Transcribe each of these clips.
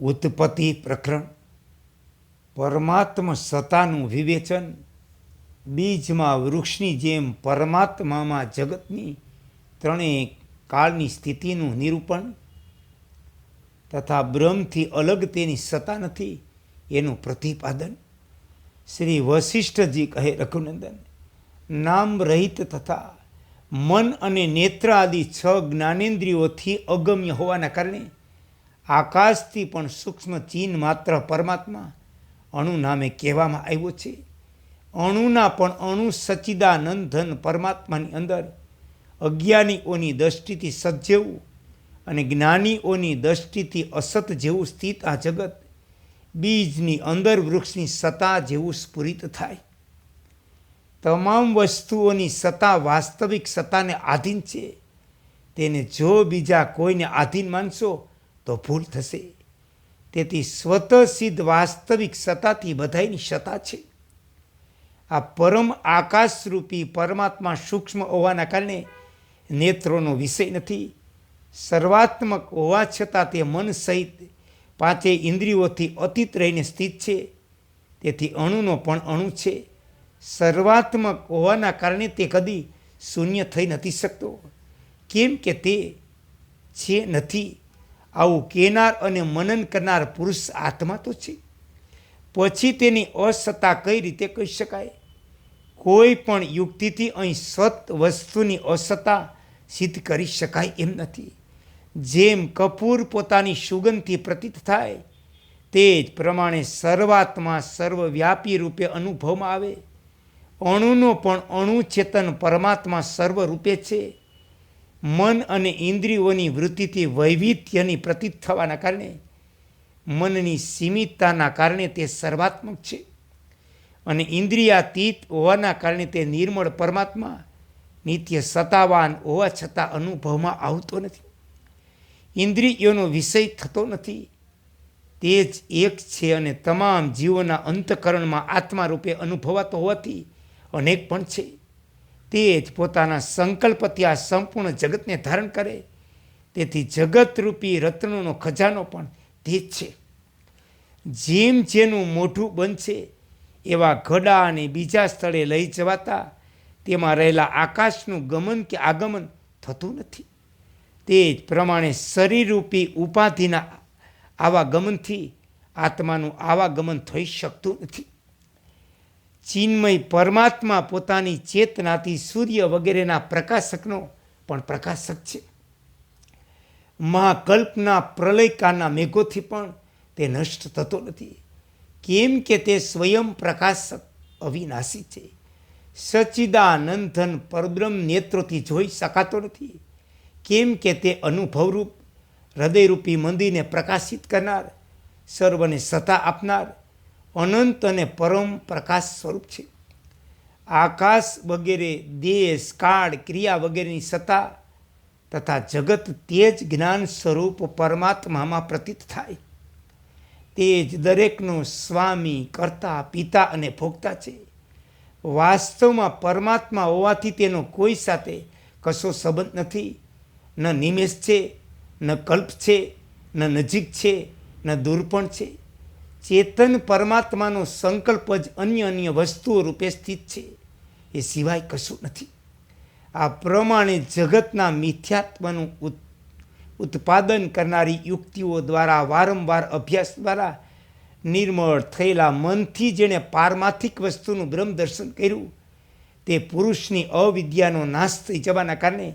ઉત્પત્તિ પ્રકરણ, પરમાત્મ સત્તાનું વિવેચન, બીજમાં વૃક્ષની જેમ પરમાત્મામાં જગતની ત્રણેય કાળની સ્થિતિનું નિરૂપણ તથા બ્રહ્મથી અલગ તેની સત્તા નથી એનું પ્રતિપાદન. શ્રી વશિષ્ઠજી કહે, રઘુનંદન, નામ રહિત તથા મન અને નેત્ર આદિ છ જ્ઞાનેન્દ્રિયોથી અગમ્ય હોવાના કારણે આકાશથી પણ સૂક્ષ્મ ચીન માત્ર પરમાત્મા, અણુ નામે કહેવામાં આવ્યો છે. અણુના પણ અણુ સચ્ચિદાનંદ ધન પરમાત્માની અંદર અજ્ઞાનીઓની દ્રષ્ટિથી સત જેવું અને જ્ઞાનીઓની દ્રષ્ટિથી અસત જેવું સ્થિત આ જગત, બીજની અંદર વૃક્ષની સત્તા જેવું સ્ફુરિત થાય. તમામ વસ્તુઓની સત્તા વાસ્તવિક સત્તાને આધીન છે. તેને જો બીજા કોઈને આધીન માનશો તો ભૂલ થશે. તેથી સ્વતઃ સિદ્ધ વાસ્તવિક સત્તાથી બધાની સત્તા છે. આ પરમ આકાશરૂપી પરમાત્મા સૂક્ષ્મ હોવાના કારણે નેત્રોનો વિષય નથી. સર્વાત્મક હોવા છતાં તે મન સહિત પાંચેય ઇન્દ્રિયોથી અતીત રહીને સ્થિત છે. તેથી અણુનો પણ અણુ છે. સર્વાત્મક હોવાના કારણે તે કદી શૂન્ય થઈ નથી શકતો. કેમ કે તે છે નથી. આવું કહેનાર અને મનન કરનાર પુરુષ આત્મા તો છે. પછી તેની અસત્તા કઈ રીતે કહી શકાય? કોઈ પણ યુક્તિથી અહીં સત વસ્તુની અસત્તા સિદ્ધ કરી શકાય એમ નથી. જેમ કપૂર પોતાની સુગંધથી પ્રતીત થાય, તે જ પ્રમાણે સર્વાત્મા સર્વવ્યાપી રૂપે અનુભવમાં આવે. અણુનો પણ અણુ ચેતન પરમાત્મા સર્વરૂપે છે. મન અને ઇન્દ્રિયોની વૃત્તિથી વૈવિધ્યની પ્રતીત થવાના કારણે, મનની સીમિતતાના કારણે તે સર્વાત્મક છે અને ઇન્દ્રિયાતીત હોવાના કારણે તે નિર્મળ પરમાત્મા નિત્ય સત્તાવાન હોવા છતાં અનુભવમાં આવતો નથી. ઇન્દ્રિયોનો વિષય થતો નથી. તે જ એક છે અને તમામ જીવોના અંતકરણમાં આત્મા રૂપે અનુભવાતો હોવાથી અનેક પણ છે. તે જ પોતાના સંકલ્પથી આ સંપૂર્ણ જગતને ધારણ કરે. તેથી જગતરૂપી રત્નોનો ખજાનો પણ તે જ છે. જેમ જેનું મોઢું બનશે, એવા ઘડા અને બીજા સ્થળે લઈ જવાતા, તેમાં રહેલા આકાશનું ગમન કે આગમન થતું નથી. તે જ પ્રમાણે શરીરરૂપી ઉપાધિના આવા ગમનથી આત્માનું આવાગમન થઈ શકતું નથી. ચિન્મય પરમાત્મા પોતાની ચેતનાથી સૂર્ય વગેરેના પ્રકાશકનો પણ પ્રકાશક છે. મહાકલ્પના પ્રલયકાના મેઘોથી પણ તે નષ્ટ થતો નથી. કેમ કે તે સ્વયં પ્રકાશક અવિનાશી છે. સચિદાનંદન પરબ્રહ્મ નેત્રોથી જોઈ શકાતો નથી. કેમ કે તે અનુભવરૂપ, હૃદયરૂપી મંદિરને પ્રકાશિત કરનાર, સર્વને સત્તા આપનાર અનંત અને પરમ પ્રકાશ સ્વરૂપ છે. આકાશ વગેરે, દેશ, કાળ, ક્રિયા વગેરેની સત્તા તથા જગત તે જ જ્ઞાન સ્વરૂપ પરમાત્મામાં પ્રતીત થાય. તે જ દરેકનો સ્વામી કરતા, પિતા અને ભોગતા છે. વાસ્તવમાં પરમાત્મા હોવાથી તેનો કોઈ સાથે કશો સંબંધ નથી. ન નિમેષ છે, ન કલ્પ છે, ન નજીક છે, ન દૂર પણ છે. ચેતન પરમાત્માનો સંકલ્પ જ અન્ય અન્ય વસ્તુઓ રૂપે સ્થિત છે. એ સિવાય કશું નથી. આ પ્રમાણે જગતના મિથ્યાત્વનું ઉત્પાદન કરનારી યુક્તિઓ દ્વારા વારંવાર અભ્યાસ દ્વારા નિર્મળ થયેલા મનથી જેણે પારમાર્થિક વસ્તુનું બ્રહ્મ દર્શન કર્યું, તે પુરુષની અવિદ્યાનો નાશ થઈ જવાના કારણે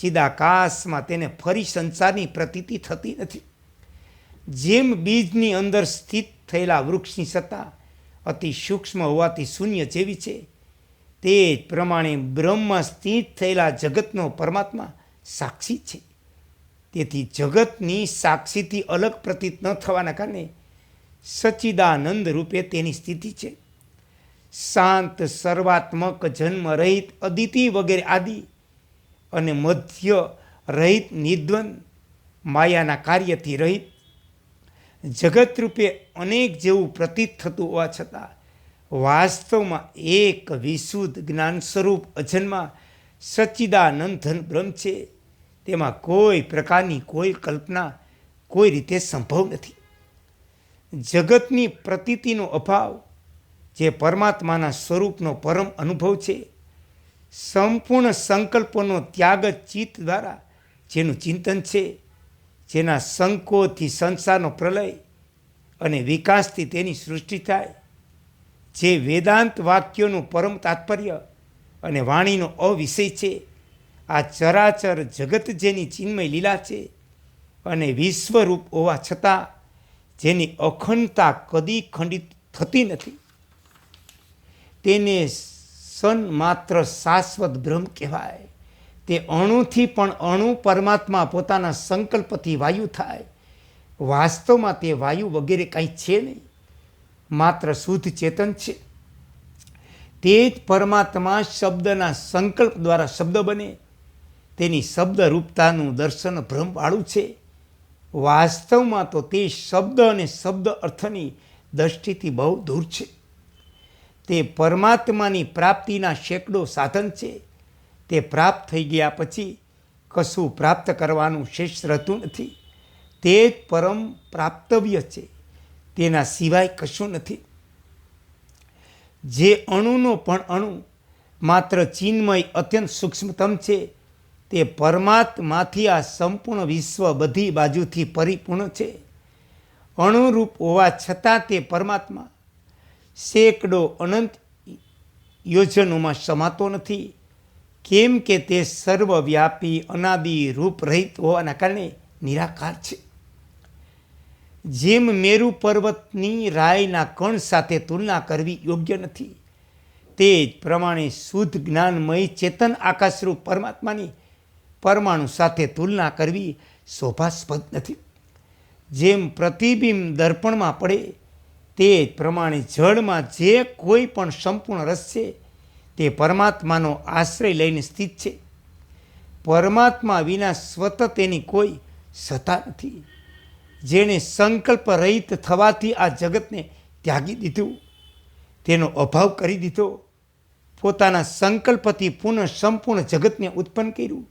ચિદાકાશમાં તેને ફરી સંસારની પ્રતીતિ થતી નથી. જેમ બીજની અંદર સ્થિત થયેલા વૃક્ષની સત્તા અતિ સૂક્ષ્મ હોવાથી શૂન્ય જેવી છે. તે જ પ્રમાણે બ્રહ્મમાં સ્થિત થયેલા જગતનો પરમાત્મા સાક્ષી છે. તેથી જગતની સાક્ષીથી અલગ પ્રતીત ન થવાના કારણે સચ્ચિદાનંદ રૂપે તેની સ્થિતિ છે. શાંત, સર્વાત્મક, જન્મ રહિત, અદિતિ વગેરે આદિ અને મધ્ય રહિત, નિદ્વંદ, માયાના કાર્યથી રહિત જગત રૂપે અનેક જેવું પ્રતીત થતું હોવા છતાં, વાસ્તવમાં એક વિશુદ્ધ જ્ઞાન સ્વરૂપ અજન્મા સચ્ચિદાનંદન બ્રહ્મ છે. તેમાં કોઈ પ્રકારની કોઈ કલ્પના કોઈ રીતે સંભવ નથી. જગતની પ્રતીતિનો અભાવ, જે પરમાત્માના સ્વરૂપનો પરમ અનુભવ છે, સંપૂર્ણ સંકલ્પોનો ત્યાગ ચિત્ત દ્વારા જેનું ચિંતન છે. જેના સંકોથી સંસારનો પ્રલય અને વિકાસથી તેની સૃષ્ટિ થાય, જે વેદાંત વાક્યોનું પરમ તાત્પર્ય અને વાણીનો અવિષય છે, આ ચરાચર જગત જેની ચિન્મય લીલા છે અને વિશ્વરૂપ હોવા છતાં જેની અખંડતા કદી ખંડિત થતી નથી. તેને સન માત્ર શાશ્વત બ્રહ્મ કહેવાય. તે અણુથી પણ અણુ પરમાત્મા પોતાના સંકલ્પથી વાયુ થાય. વાસ્તવમાં તે વાયુ વગેરે કાંઈ છે નહીં. માત્ર શુદ્ધ ચેતન છે. તે જ પરમાત્મા શબ્દના સંકલ્પ દ્વારા શબ્દ બને. તેની શબ્દરૂપતાનું દર્શન ભ્રમવાળું છે. વાસ્તવમાં તો તે શબ્દ અને શબ્દ અર્થની દ્રષ્ટિથી બહુ દૂર છે. તે પરમાત્માની પ્રાપ્તિના સેંકડો સાધન છે. તે પ્રાપ્ત થઈ ગયા પછી કશું પ્રાપ્ત કરવાનું શેષ રહેતું નથી. તે જ પરમ પ્રાપ્તવ્ય છે. તેના સિવાય કશું નથી. જે અણુનો પણ અણુ માત્ર ચિન્મય અત્યંત સૂક્ષ્મતમ છે, તે પરમાત્માથી આ સંપૂર્ણ વિશ્વ બધી બાજુથી પરિપૂર્ણ છે. અણુરૂપ હોવા છતાં તે પરમાત્મા સેંકડો અનંત યોજનોમાં સમાતો નથી. કેમ કે તે સર્વવ્યાપી, અનાદિ, રૂપરહિત હોવાના કારણે નિરાકાર છે. જેમ મેરુ પર્વતની રાયના કણ સાથે તુલના કરવી યોગ્ય નથી, તે જ પ્રમાણે શુદ્ધ જ્ઞાનમય ચેતન આકાશરૂપ પરમાત્માની પરમાણુ સાથે તુલના કરવી શોભાસ્પદ નથી. જેમ પ્રતિબિંબ દર્પણમાં પડે, તે જ પ્રમાણે જળમાં જે કોઈ પણ સંપૂર્ણ રસ છે તે પરમાત્માનો આશ્રય લઈને સ્થિત છે. પરમાત્મા વિના સ્વત તેની કોઈ સત્તા નથી. જેણે સંકલ્પ રહિત થવાથી આ જગતને ત્યાગી દીધું. તેનો અભાવ કરી દીધો. પોતાના સંકલ્પથી પુનઃ સંપૂર્ણ જગતને ઉત્પન્ન કર્યું.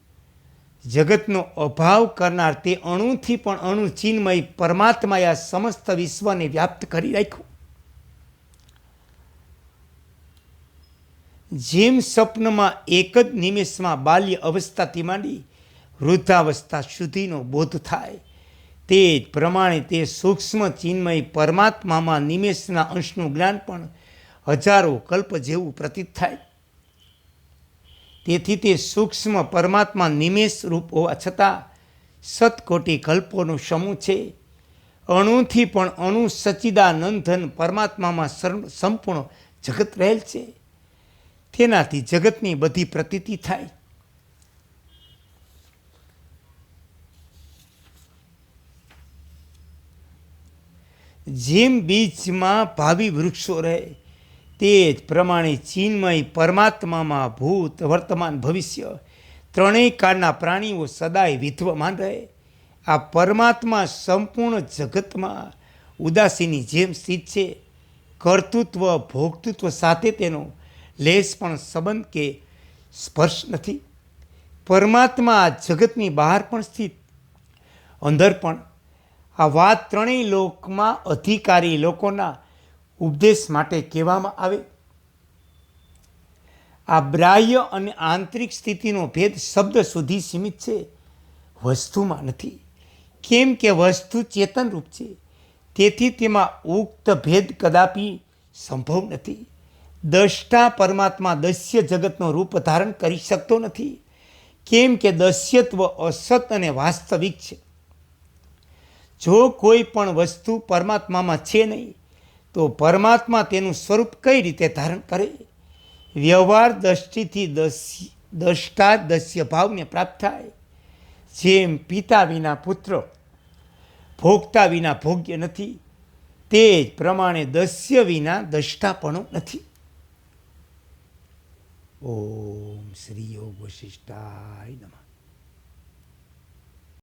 જગતનો અભાવ કરનાર તે અણુથી પણ અણુ ચિન્મય પરમાત્માએ આ સમસ્ત વિશ્વને વ્યાપ્ત કરી રાખ્યું. જેમ સ્વપ્નમાં એક જ નિમેષમાં બાલ્ય અવસ્થાથી માંડી વૃદ્ધાવસ્થા સુધીનો બોધ થાય, તે જ પ્રમાણે તે સૂક્ષ્મ ચિન્મય પરમાત્મામાં નિમેષના અંશનું જ્ઞાન પણ હજારો કલ્પ જેવું પ્રતીત થાય. તેથી તે સૂક્ષ્મ પરમાત્મા નિમેષ રૂપ હોવા છતાં સતકોટી કલ્પોનો સમૂહ છે. અણુથી પણ અણુ સચિદાનંદન પરમાત્મામાં સંપૂર્ણ જગત રહેલ છે. તેનાથી જગતની બધી પ્રતીતિ થાય. જેમ બીજમાં ભાવિ વૃક્ષો રહે, તે જ પ્રમાણે ચિન્મય પરમાત્મામાં ભૂત વર્તમાન ભવિષ્ય ત્રણેય કાળના પ્રાણીઓ સદાય વિધ્વમાન રહે. આ પરમાત્મા સંપૂર્ણ જગતમાં ઉદાસીની જેમ સ્થિત છે. કર્તૃત્વ ભોગતૃત્વ સાથે તેનો લેસ પણ સંબંધ કે સ્પર્શ નથી. પરમાત્મા આ જગતની બહાર પણ સ્થિત. અંદર પણ આ વાત ત્રણેય લોકમાં અધિકારી લોકોના ઉપદેશ માટે કહેવામાં આવે. આ બ્રાહ્ય અને આંતરિક સ્થિતિનો ભેદ શબ્દ સુધી સીમિત છે. વસ્તુમાં નથી. કેમ કે વસ્તુ ચેતનરૂપ છે. તેથી તેમાં ઉક્ત ભેદ કદાપી સંભવ નથી. દષ્ટા પરમાત્મા દસ્ય જગતનો રૂપ ધારણ કરી શકતો નથી. કેમ કે દસ્યત્વ અસત અને વાસ્તવિક છે. જો કોઈ પણ વસ્તુ પરમાત્મામાં છે નહીં, તો પરમાત્મા તેનું સ્વરૂપ કઈ રીતે ધારણ કરે? વ્યવહાર દ્રષ્ટિથી દષ્ટા દસ્ય ભાવને પ્રાપ્ત થાય. જેમ પિતા વિના પુત્ર, ભોગતા વિના ભોગ્ય નથી, તે જ પ્રમાણે દસ્ય વિના દષ્ટાપણું નથી. ઓમ શ્રી યોગ વશિષ્ઠાય નમઃ